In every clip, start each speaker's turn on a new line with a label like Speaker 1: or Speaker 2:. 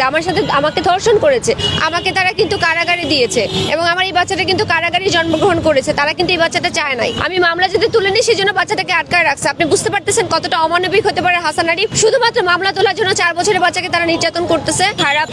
Speaker 1: আমার সাথে আমাকে ধর্ষণ করেছে, আমাকে তারা কিন্তু কারাগারে দিয়েছে এবং আমার এই বাচ্চাটা কিন্তু কারাগারে জন্মগ্রহণ করেছে, তারা কিন্তু এই বাচ্চাটা চায় নাই। আমি মামলা যদি তুলে নিই, সেই জন্য বাচ্চাটাকে আটকায় রাখছে। আপনি বুঝতে পারতেছেন কতটা অমানবিক হতে পারে হাসান আরিফ? শুধুমাত্র মামলা তোলার জন্য চার বছরের বাচ্চাকে তারা নির্যাতন করতেছে। খারাপ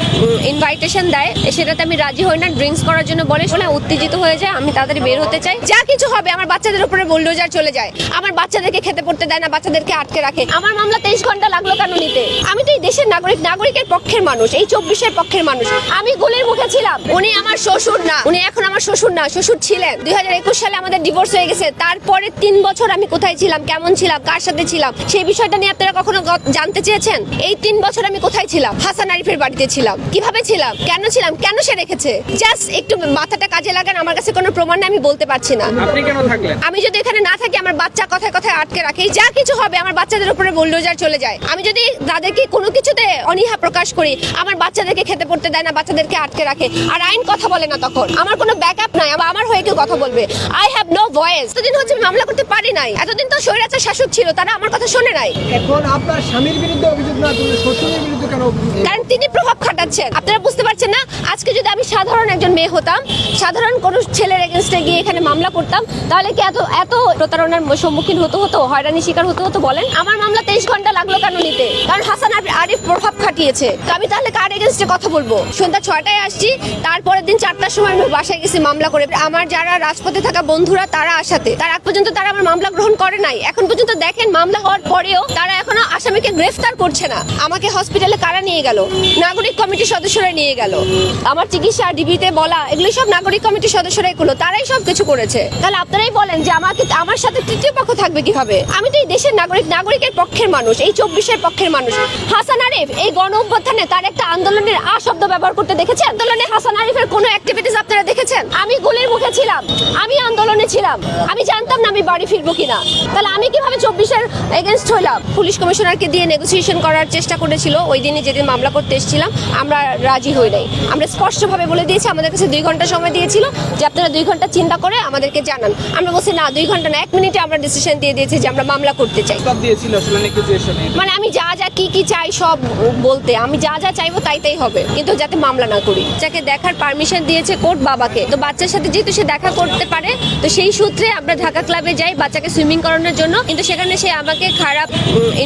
Speaker 1: ইনভাইটেশন দেয়। সেটাতে আমি রাজি হই না ড্রিঙ্কস করার জন্য বলে শোনা, উত্তেজিত হয়ে যায়, আমি তাড়াতাড়ি বের হতে চাই। যা কিছু হবে, আমার বাচ্চাদের উপরে বুলডোজার চলে যায়। আমার বাচ্চাদেরকে খেতে পড়তে দেয় না, বাচ্চাদেরকে আটকে রাখে। আমার মামলা তেইশ ঘণ্টা লাগল কেন নিতে? আমি তো এই দেশের নাগরিক, নাগরিকের পক্ষের মানুষ। এই চব্বিশের পক্ষের মানুষ। আমি গুলির মুখে ছিলাম। উনি আমার শ্বশুর না। উনি এখন আমার শ্বশুর না শ্বশুর ছিলেন। দুই হাজার একুশ সালে আমাদের ডিভোর্স হয়ে গেছে। তারপরে তিন বছর আমি কোথায় ছিলাম কেমন ছিলাম কার সাথে ছিলাম সেই বিষয়টা নিয়ে আপনারা কখনো জানতে চেয়েছেন? এই তিন বছর আমি কোথায় ছিলাম? হাসান আরিফের বাড়িতে ছিলাম। কীভাবে ছিলাম? কেন ছিলাম? কেন সে রেখেছে? জাস্ট একটু মাথাটা কাজে লাগান আমার কাছে কোনো প্রমাণ নেই, আমি বলতে পারছি না।
Speaker 2: আপনি কেন থাকলেন?
Speaker 1: আমি যদি এখানে না থাকি আমার বাচ্চা কথায় কথায় আটকে রাখি। যা কিছু হবে আমার বাচ্চাদের উপরে বুলডোজার চলে যায়। আমি যদি তাদেরকে কোনো কিছুতে অনীহা প্রকাশ করি আমার বাচ্চাদেরকে খেতে পড়তে দেয় না বাচ্চাদেরকে আটকে রাখে। আর আইন কথা বলে না তখন। আমার কোনো ব্যাকআপ নাই আবার আমার হয়ে কেউ কথা বলবে। আই হ্যাভ নো ভয়েস এতদিন হচ্ছে আমি মামলা করতে পারি নাই। এতদিন তো স্বৈরাচার শাসক ছিল তারা আমার কথা শোনে নাই।
Speaker 3: এখন আপনার স্বামীর বিরুদ্ধে অভিযোগ না তুমি শ্বশুরের বিরুদ্ধে কেন অভিযোগ
Speaker 1: কারণ তিনি প্রভাব খাটাচ্ছেন। আপনারা বুঝতে না, আজকে যদি আমি সাধারণ একজন মেয়ে হতাম, সাধারণ কোনো ছেলের এগেনস্টে গিয়ে এখানে মামলা করতাম, তাহলে কি এত এত প্রতারণার সম্মুখীন হতে হতো হয়রানি শিকার হতে হতো বলেন? আমার মামলা তেইশ ঘণ্টা লাগল কেন নিতে? কারণ হাসান আরিফ- প্রভাব খাটিয়েছে। তো আমি তাহলে কার এগেনস্টে কথা বলব? সন্ধ্যা ছয়টায় আসছি, তারপরের দিন চারটার সময় আমি বাসায় গেছি মামলা করে। আমার যারা রাজপথে থাকা বন্ধুরা, তারা আসাতে। তার আগ পর্যন্ত তারা আমার মামলা গ্রহণ করে নাই। এখন পর্যন্ত দেখেন মামলা হওয়ার পরেও তারা এখনও আসামিকে গ্রেফতার করছে না। আমাকে হসপিটালে কারা নিয়ে গেল? নাগরিক কমিটির সদস্যরা নিয়ে গেল। আমার চিকিৎসা ডিবিতে বলা এগুলো সব নাগরিক কমিটির সদস্যরাই করল, তারাই সব কিছু করেছে। তাহলে আপনারাই বলেন যে আমাকে, আমার সাথে তৃতীয় পক্ষ থাকবে কীভাবে? আমি তো এই দেশের নাগরিক, নাগরিকের পক্ষের মানুষ, এই চব্বিশের পক্ষের মানুষ। হাসান আরিফ, এই গণ অভ্যুত্থানে তার একটা আন্দোলনের আ শব্দ ব্যবহার করতে দেখেছে আন্দোলনে হাসান আরিফের কোনো অ্যাক্টিভিটিস আপনারা দেখেছেন? আমি গুলির মুখে ছিলাম। আমি আন্দোলনে ছিলাম। আমি জানতাম না আমি বাড়ি ফিরবো কিনা। তাহলে আমি কীভাবে চব্বিশের এগেনস্ট হইলাম? পুলিশ কমিশনারকে দিয়ে নেগোসিয়েশন করার চেষ্টা করেছিল। ওই দিনে যেদিন মামলা করতে এসেছিলাম আমরা রাজি হই নাই। আমরা স্পষ্টভাবে বলে দিয়েছি আমাদের কাছে দুই ঘণ্টা সময় দিয়েছিল যে আপনারা দুই ঘণ্টা চিন্তা করে আমাদেরকে জানান। আমরা বলছি না দুই ঘণ্টা না এক মিনিটে আমরা ডিসিশন দিয়ে দিয়েছি যে আমরা মামলা করতে চাই। মানে আমি যা যা কি কি চাই সব বলতে আমি যা যা চাইব তাই তাই হবে। কিন্তু যাতে মামলা না করি। যাকে দেখার পারমিশন দিয়েছে কোর্ট বাবাকে। তো বাচ্চার সাথে যেহেতু সে দেখা করতে পারে, তো সেই সূত্রে আমরা ঢাকা ক্লাবে যাই বাচ্চাকে সুইমিং করানোর জন্য। কিন্তু সেখানে সে আমাকে খারাপ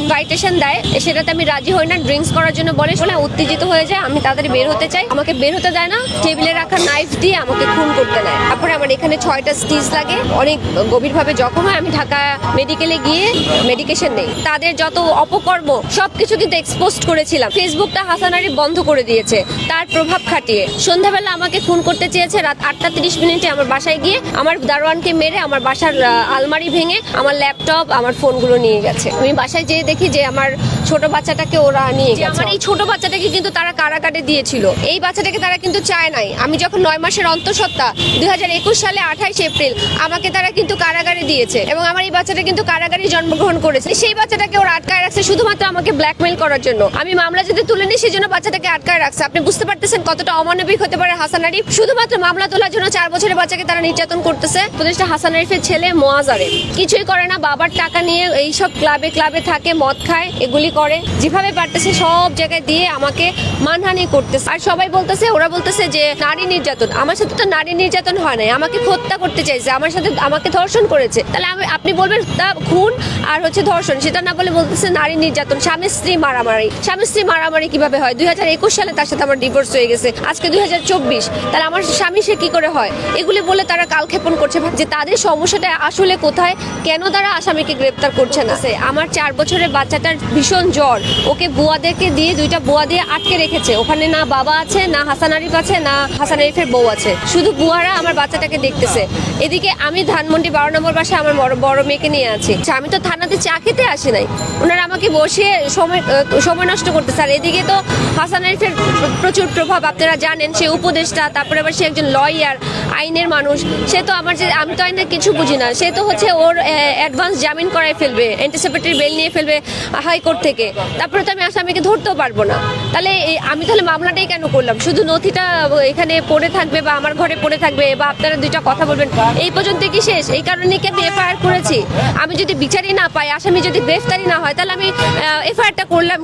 Speaker 1: ইনভাইটেশন দেয়। সেটাতে আমি রাজি হই না ড্রিঙ্কস করার জন্য বলে শোনা উত্তেজিত হয়ে যায়, আমি তাড়াতাড়ি বের হতে চাই। আমাকে বের হতে দেয় না, টেবিলে রাখা নাইফ দিয়ে আমাকে খুন করতে দেয়। তারপরে আমার এখানে ছয়টা স্টিচ লাগে। অনেক গভীরভাবে জখম হয়। আমি ঢাকা মেডিকেলে গিয়ে মেডিকেশন নেই। তাদের যত অপকর্ম, সবকিছু কিন্তু এক্সপোজ করেছিলাম। ফেসবুকটা হাসানারি বন্ধ করে দিয়েছে, তার প্রভাব খাটিয়ে। সন্ধ্যাবেলা আমাকে খুন করতে চেয়েছে রাত আটটা তিরিশ মিনিটে আমার বাসায় গিয়ে আমার দারোয়ানকে মেরে আমার বাসার আলমারি ভেঙে আমার ল্যাপটপ আমার ফোনগুলো নিয়ে গেছে। আমি বাসায় যেয়ে দেখি যে আমার ছোট বাচ্চাটাকে ওরা নিয়ে গেছে। আমার এই ছোট বাচ্চাটাকে কিন্তু তারা কারাগারে দিয়েছিল। এই বাচ্চাটাকে তারা কিন্তু চায় নাই। আমি যখন নয় মাসের অন্তঃসত্ত্বা দুই হাজার একুশ সালে আঠাইশ এপ্রিল আমাকে তারা কিন্তু কারাগারে দিয়েছে এবং আমার এই বাচ্চাটা কিন্তু কারাগারে জন্মগ্রহণ করেছে। সেই বাচ্চাটাকে ওরা আটকায় রাখছে শুধুমাত্র আমাকে ব্ল্যাকমেল করার জন্য। আমি মামলা যদি তুলে নিই সেই জন্য বাচ্চাটাকে আটকায় রাখছে। আপনি বুঝতে পারতেছেন কতটা অমানবিক হতে পারে হাসান আরিফ? শুধুমাত্র মামলা তোলার জন্য চার বছরের বাচ্চাকে তারা নির্যাতন করতেছে। প্রদেশটা হাসান আরিফের ছেলে মোয়াজ আরিফ। কিছুই করে না, বাবার টাকা নিয়ে এইসব ক্লাবে ক্লাবে থাকে, মদ খায়, এগুলি করে। যেভাবে পারতেছে সব জায়গায় দিয়ে আমাকে মানহানি করতেছে। আর সবাই বলতেছে, ওরা বলতেছে যে নারী নির্যাতন। আমার সাথে তো নারী নির্যাতন হয় নাই। আমাকে হত্যা করতে চাইছে, আমার সাথে আমাকে ধর্ষণ করেছে। তাহলে আমি, আপনি বলবেন, তা খুন আর হচ্ছে ধর্ষণ, সেটা না বলে বলতেছে নারী নির্যাতন, স্বামী স্ত্রী মারামারি। স্বামী স্ত্রী মারামারি কীভাবে হয়? দুই হাজার একুশ সালে তার সাথে আমার ডিভোর্স হয়ে গেছে। আজকে দুই হাজার চব্বিশ। তাহলে আমার স্বামী সে কি করে হয়? এগুলি বলে তারা কালক্ষেপণ করছে যে তাদের সমস্যাটা আসলে কোথায়? কেন তারা আসামিকে গ্রেপ্তার করছে না? আমার চার বছরের বাচ্চাটার ভীষণ জ্বর। ওকে বুয়াদেরকে দিয়ে দুইটা বুয়া দিয়ে আটকে রেখেছে। ওখানে না বাবা আছে, না হাসান আরিফ আছে, না হাসান আরিফের বউ আছে। শুধু বুয়ারা আমার বাচ্চাটাকে দেখতেছে। এদিকে আমি ধানমন্ডি বারো নম্বর বাসায় আমার বড় বড় মেয়েকে নিয়ে আছি। আমি তো থানাতে চা খেতে আসি নাই। ওনারা আমাকে বসিয়ে সময় সময় নষ্ট করতেছে। আর এদিকে তো হাসান আরিফের প্রচুর প্রভাব, আপনারা জানেন সে উপদেশটা তারপরে আবার সে একজন লয়ার আইনের মানুষ, সে তো আমার যে আমি তো আইনের কিছু বুঝি না। সে তো হচ্ছে ওর অ্যাডভান্স জামিন করায় ফেলবে অ্যান্টিসিপেটরি বেল নিয়ে ফেলবে হাইকোর্ট থেকে। তারপরে তো আমি আসামিকে ধরতেও পারব না। তাহলে আমি তাহলে মামলাটাই কেন করলাম? শুধু নথিটা এখানে পড়ে থাকবে বা আমার ঘরে পড়ে থাকবে বা আপনারা দুইটা কথা বলবেন, এই পর্যন্ত কি শেষ? এই কারণে কি আমি এফআইআর করেছি? আমি যদি বিচারই না পাই, আসামি যদি গ্রেফতারি না হয়, তাহলে আমি এফআইআরটা করলাম?